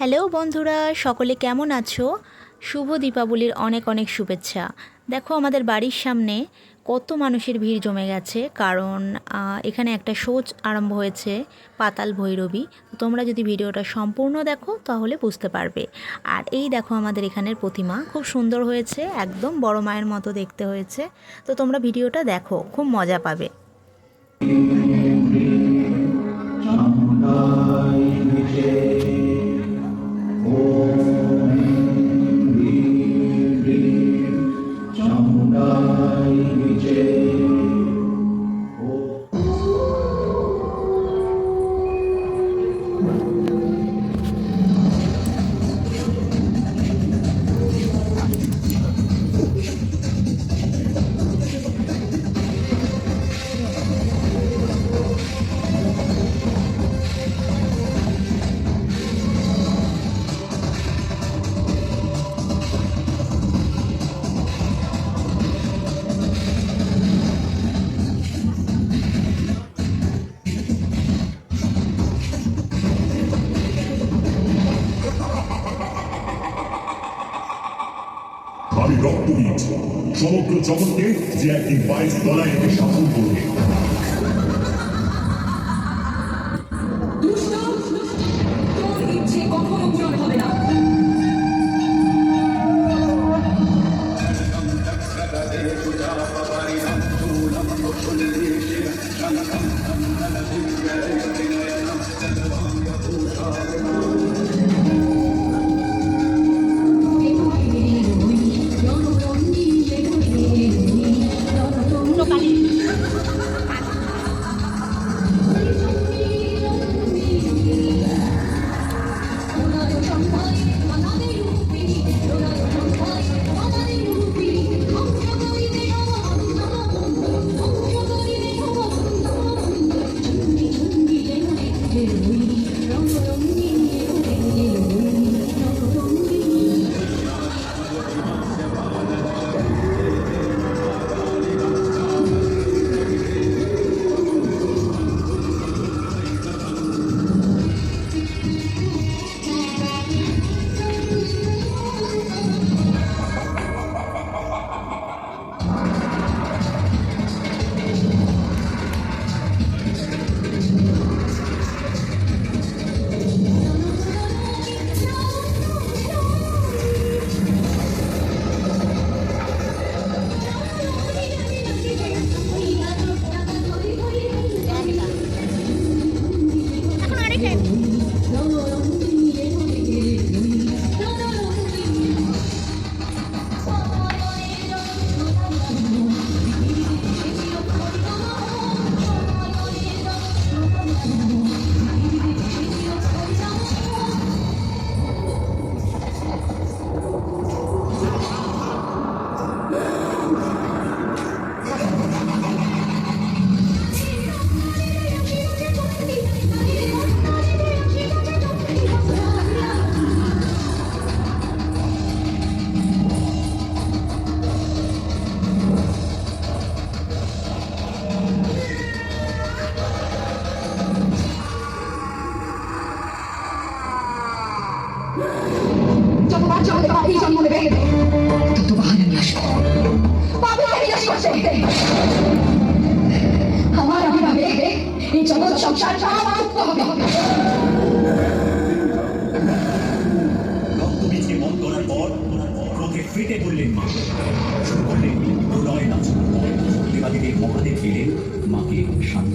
Hello বন্ধুরা, সকলে কেমন আছো? শুভ দীপাবলির অনেক অনেক শুভেচ্ছা। দেখো আমাদের বাড়ির সামনে কত মানুষের ভিড় জমে গেছে, কারণ এখানে একটা শোচ আরম্ভ হয়েছে পাতাল ভৈরবী। তোমরা যদি ভিডিওটা সম্পূর্ণ দেখো, তাহলে বুঝতে পারবে। আর এই দেখো আমাদের এখানের প্রতিমা, খুব সুন্দর হয়েছে, একদম বড় মায়ের মতো দেখতে হয়েছে। তো তোমরা ভিডিওটা দেখো, খুব মজা পাবে। আমি সমগ্র জগৎকে যে একটি বাইশ তলায় এনে শাসন করবে। 看 যতবার চাইলে পাপি জন্ম নেবে ততবার আমি আসব পাপি বিনাশ করছে আমার অভিভাবে এই জগৎ সংসার মুক্ত হবে মন করার পর ক্রোধে ফেটে পড়লেন মা শুরু করলেন প্রলয় নাচন দেবাদেবীর মহাদেব এলেন মাকে শান্ত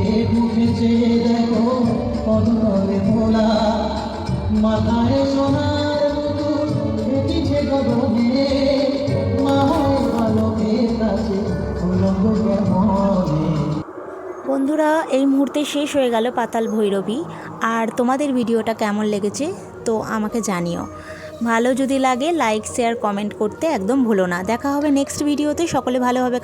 হে মুখে চেয়ে দেখো ভোলা। মাথায় সোনার ফেটিছে গগনে। বন্ধুরা, এই মুহূর্তে শেষ হয়ে গেল পাতাল ভৈরবী। আর তোমাদের ভিডিওটা কেমন লেগেছে, তো আমাকে জানিও। ভালো যদি লাগে লাইক শেয়ার কমেন্ট করতে একদম ভুলো না। দেখা হবে নেক্সট ভিডিওতে সকলে ভালোভাবে